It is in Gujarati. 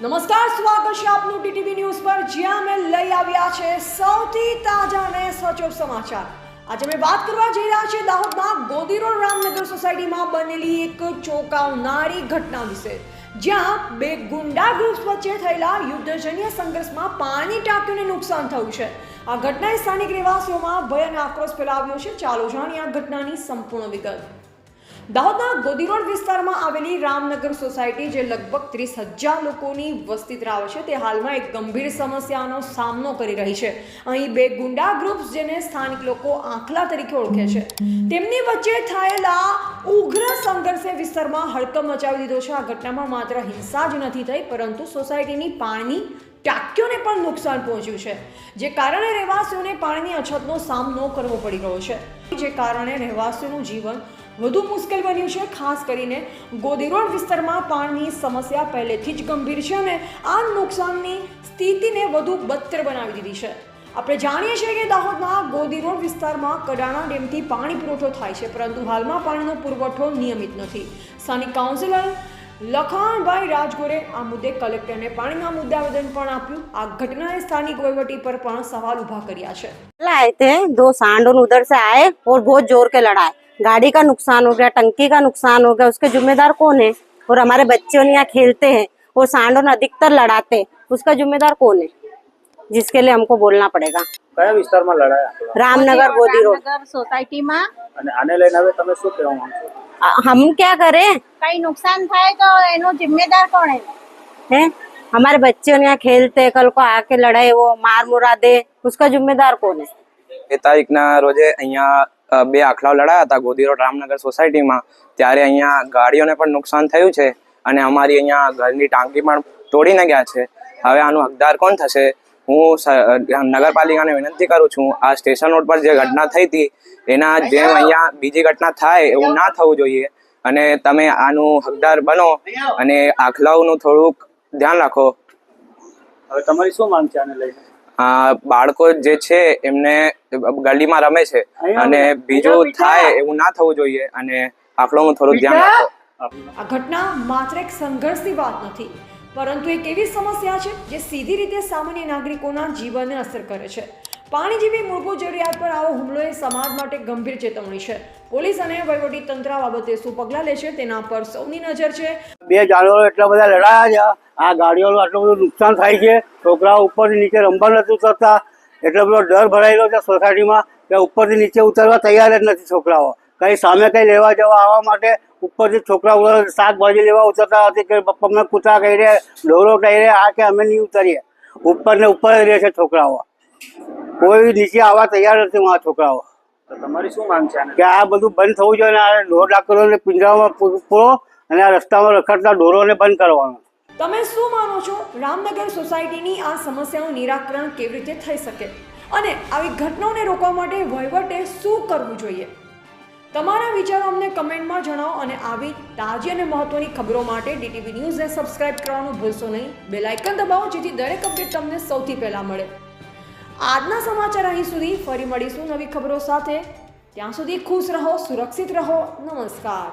નમસ્કાર, સ્વાગત છે આપનું ટીટીવી ન્યૂઝ પર. જ્યાં અમે લઈ આવ્યા છે સૌથી તાજા અને સચોટ સમાચાર. આજે અમે વાત કરવા જઈ રહ્યા છીએ દાહોદના ગોદી રોડ રામનગર સોસાયટીમાં બનેલી એક ચોંકાવનારી ઘટના વિશે, જ્યાં બે ગુંડા ગ્રુપ્સ વચ્ચે થયેલા યુદ્ધજન્ય સંઘર્ષમાં પાણી ટાંકીને નુકસાન થયું છે. આ ઘટનાએ સ્થાનિક રહેવાસીઓમાં ભય અને આક્રોશ ફેલાવ્યો છે. ચાલો જાણીએ આ ઘટનાની સંપૂર્ણ વિગત. દાહોદના ગોદીરોડ વિસ્તારમાં આવેલી રામનગર સોસાયટી, જે લગભગ ત્રીસ હજાર લોકોની વસ્તી ધરાવે છે, તે હાલમાં એક ગંભીર સમસ્યાનો સામનો કરી રહી છે. અહીં બે ગુંડા ગ્રુપ્સ જેને સ્થાનિક લોકો આંખલા તરીકે ઓળખે છે. તેમની વચ્ચે થયેલા ઉગ્ર સંઘર્ષે વિસ્તારમાં હડકમ મચાવી દીધો છે. આ ઘટનામાં માત્ર હિંસા જ નથી થઈ, પરંતુ સોસાયટીની પાણી ટાંકીઓને પણ નુકસાન પહોંચ્યું છે, જે કારણે રહેવાસીઓને પાણીની અછતનો સામનો કરવો પડી રહ્યો છે. જે કારણે રહેવાસીઓનું જીવન વધુ મુશ્કેલ બન્યું છે ખાસ કરીને ગોદીરોડ વિસ્તારમાં પાણીની સમસ્યા પહેલેથી જ ગંભીર છે અને આ નુકસાનની સ્થિતિને વધુ બદતર બનાવી દીધી છે આપણે જાણીએ છીએ કે દાહોદના ગોદીરોડ વિસ્તારમાં કડાણા ડેમથી પાણી પુરવઠો થાય છે પરંતુ હાલમાં પાણીનો પુરવઠો નિયમિત નથી સ્થાનિક કાઉન્સિલર લખાણભાઈ રાજગોરે આ મુદ્દે કલેક્ટરને પાણીના મુદ્દે આવેદન પણ આપ્યું આ ઘટનાએ સ્થાનિક વહીવટી પર પણ સવાલ ઊભા કર્યા છે लाए थे दो सांडून उधर से आए और बहुत जोर के लड़ाए गाड़ी का नुकसान हो गया टंकी का नुकसान हो गया उसके जिम्मेदार कौन है और हमारे बच्चे उन यहाँ खेलते हैं और सांडून अधिकतर लड़ाते हैं उसका जिम्मेदार कौन है जिसके लिए हमको बोलना पड़ेगा કયા વિસ્તારમાં લડાયા હતા? रामनगर गोदी रोड નગર સોસાયટીમાં અને આને લઈને હવે તમે શું કહેવા માંગશો अ, हम क्या करें કઈ નુકસાન થાય તો એનો જિમ્મેદાર કોણ હે हैं हमारे बच्चे उन यहाँ खेलते हैं, कल को आके लड़ाए वो मार मुरा दे उसका जिम्मेदार कौन है એ તારીખના રોજે અહીંયા અ, બે આખલાઓ લડાયા હતા ગોદી રોડ રામનગર સોસાયટીમાં. ત્યારે અહીંયા ગાડીઓને પણ નુકસાન થયું છે અને અમારી અહીંયા ઘરની ટાંકી પણ તોડીને ગયા છે. હવે આનું હકદાર કોણ થશે? હું નગરપાલિકાને વિનંતી કરું છું, આ સ્ટેશન રોડ પર જે ઘટના થઈ હતી, એના જેમ અહીંયા બીજી ઘટના થાય એવું ના થવું જોઈએ. અને તમે આનું હકદાર બનો અને આખલાઓનું થોડુંક ધ્યાન રાખો. હવે તમારી શું માંગ છે આને લઈને? બાળકો જે છે એમને ગલીમાં રમે છે. અને બીજું થાય એવું ના થવું જોઈએ અને આખલોનું થોડું ધ્યાન રાખો. આ ઘટના માત્ર એક સંઘર્ષની વાત નથી પરંતુ એક એવી સમસ્યા છે જે સીધી રીતે સામાન્ય નાગરિકોના જીવનને અસર કરે છે. પાણી જેવી મૂળભૂત જરૂરિયાત પર આવો હુમલો એ સમાજ માટે ગંભીર ચેતવણી છે. પોલીસ અને વહીવટી તંત્ર બાબતે શું પગલાં લે છે તેના પર સૌની નજર છે. બે જાનવરો એટલા બધા લડાયા છે. આ ગાડીઓનું આટલું બધું નુકસાન થાય છે. છોકરાઓ ઉપરથી નીચે રમવા નથી ઉતરતા. એટલો બધો ડર ભરાયેલો છે સોસાયટીમાં કે ઉપરથી નીચે ઉતરવા તૈયાર જ નથી છોકરાઓ. કઈ સામે કઈ લેવા જવા આવવા માટે ઉપરથી છોકરાઓ શાકભાજી લેવા ઉતરતા હતી કે પપ્પાને કૂતરા કહી રહ્યા ઢોરો કહી રહ્યા આ કે અમે નહીં ઉતરીએ. ઉપર ને ઉપર રહે છે છોકરાઓ. કોઈ નીચે આવવા તૈયાર નથી આ છોકરાઓ. તો તમારી શું માંગ છે કે આ બધું બંધ થવું જોઈએ અને આ ઢોર ડાકરોને પિંજરામાં પૂરો અને આ રસ્તામાં રખડતા ઢોરોને બંધ કરવાનો. તમે શું માનો છો? રામનગર સોસાયટીની આ સમસ્યાનું નિરાકરણ કેવી રીતે થઈ શકે? અને આવી ઘટનાઓને રોકવા માટે વહીવટે શું કરવું જોઈએ? તમારા વિચારો અમને કમેન્ટમાં જણાવો અને આવી તાજી અને મહત્વની ખબરો માટે ડીટીવી ન્યૂઝને સબસ્ક્રાઇબ કરવાનું ભૂલશો નહીં. બેલ આઇકન દબાવો જેથી દરેક અપડેટ તમને સૌથી પહેલાં મળે. આજના સમાચાર અહીં સુધી ફરી મળીશું નવી ખબરો સાથે. ત્યાં સુધી ખુશ રહો, સુરક્ષિત રહો. નમસ્કાર.